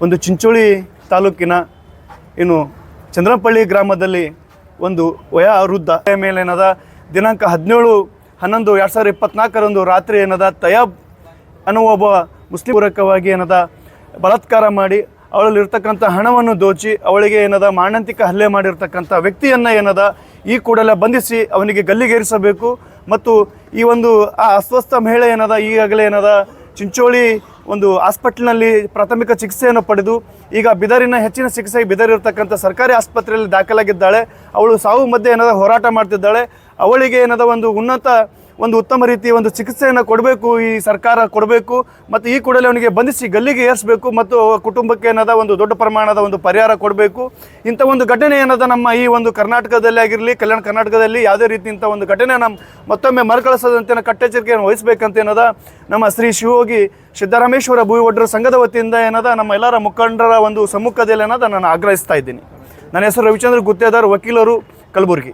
ಒಂದು ಚಿಂಚೋಳಿ ತಾಲೂಕಿನ ಏನು ಚಂದ್ರಪಳ್ಳಿ ಗ್ರಾಮದಲ್ಲಿ ಒಂದು ವಯೋವೃದ್ಧ ಮೇಲೆ ಏನದ ದಿನಾಂಕ ಹದಿನೇಳು ಹನ್ನೊಂದು ಎರಡು ಸಾವಿರದ ಇಪ್ಪತ್ನಾಲ್ಕರಂದು ರಾತ್ರಿ ಏನದ ತಯಾಬ್ ಅನ್ನುವ ಒಬ್ಬ ಮುಸ್ಲಿಂ ಪೂರಕವಾಗಿ ಏನದ ಬಲಾತ್ಕಾರ ಮಾಡಿ ಅವಳಲ್ಲಿರ್ತಕ್ಕಂಥ ಹಣವನ್ನು ದೋಚಿ ಅವಳಿಗೆ ಏನದ ಮಾಣಂತಿಕ ಹಲ್ಲೆ ಮಾಡಿರ್ತಕ್ಕಂಥ ವ್ಯಕ್ತಿಯನ್ನು ಏನದ ಈ ಕೂಡಲೇ ಬಂಧಿಸಿ ಅವನಿಗೆ ಗಲ್ಲಿಗೇರಿಸಬೇಕು ಮತ್ತು ಈ ಒಂದು ಆ ಅಸ್ವಸ್ಥ ಮಹಿಳೆ ಏನದ ಈಗಾಗಲೇ ಏನದ ಚಿಂಚೋಳಿ ಒಂದು ಹಾಸ್ಪಿಟ್ಲ್ನಲ್ಲಿ ಪ್ರಾಥಮಿಕ ಚಿಕಿತ್ಸೆಯನ್ನು ಪಡೆದು ಈಗ ಬಿದರಿನ ಹೆಚ್ಚಿನ ಚಿಕಿತ್ಸೆಗೆ ಬಿದರಿರ್ತಕ್ಕಂಥ ಸರ್ಕಾರಿ ಆಸ್ಪತ್ರೆಯಲ್ಲಿ ದಾಖಲಾಗಿದ್ದಾಳೆ. ಅವಳು ಸಾವು ಮಧ್ಯೆ ಏನಾದರೂ ಹೋರಾಟ ಮಾಡ್ತಿದ್ದಾಳೆ. ಅವಳಿಗೆ ಏನಾದ ಒಂದು ಉನ್ನತ ಒಂದು ಉತ್ತಮ ರೀತಿಯ ಒಂದು ಚಿಕಿತ್ಸೆಯನ್ನು ಕೊಡಬೇಕು, ಈ ಸರ್ಕಾರ ಕೊಡಬೇಕು, ಮತ್ತು ಈ ಕೂಡಲೇ ಅವನಿಗೆ ಬಂಧಿಸಿ ಗಲ್ಲಿಗೆ ಏರಿಸಬೇಕು ಮತ್ತು ಕುಟುಂಬಕ್ಕೆ ಏನಾದ ಒಂದು ದೊಡ್ಡ ಪ್ರಮಾಣದ ಒಂದು ಪರಿಹಾರ ಕೊಡಬೇಕು. ಇಂಥ ಒಂದು ಘಟನೆ ಏನದ ನಮ್ಮ ಈ ಒಂದು ಕರ್ನಾಟಕದಲ್ಲಿ ಆಗಿರಲಿ, ಕಲ್ಯಾಣ ಕರ್ನಾಟಕದಲ್ಲಿ ಯಾವುದೇ ರೀತಿ ಇಂಥ ಒಂದು ಘಟನೆ ನಮ್ಮ ಮತ್ತೊಮ್ಮೆ ಮರುಕಳಿಸದಂತೆ ಕಟ್ಟೆಚ್ಚರಿಕೆಯನ್ನು ವಹಿಸಬೇಕಂತ ಏನದ ನಮ್ಮ ಶ್ರೀ ಶಿವೋಗಿ ಸಿದ್ದರಾಮೇಶ್ವರ ಭೂವಡ್ರ ಸಂಘದ ವತಿಯಿಂದ ಏನದ ನಮ್ಮ ಎಲ್ಲರ ಮುಖಂಡರ ಒಂದು ಸಮ್ಮುಖದಲ್ಲಿ ಏನದ ನಾನು ಆಗ್ರಹಿಸ್ತಾ ಇದ್ದೀನಿ. ನನ್ನ ಹೆಸರು ರವಿಚಂದ್ರ ಗುತ್ತೇದಾರ್, ವಕೀಲರು, ಕಲಬುರಗಿ.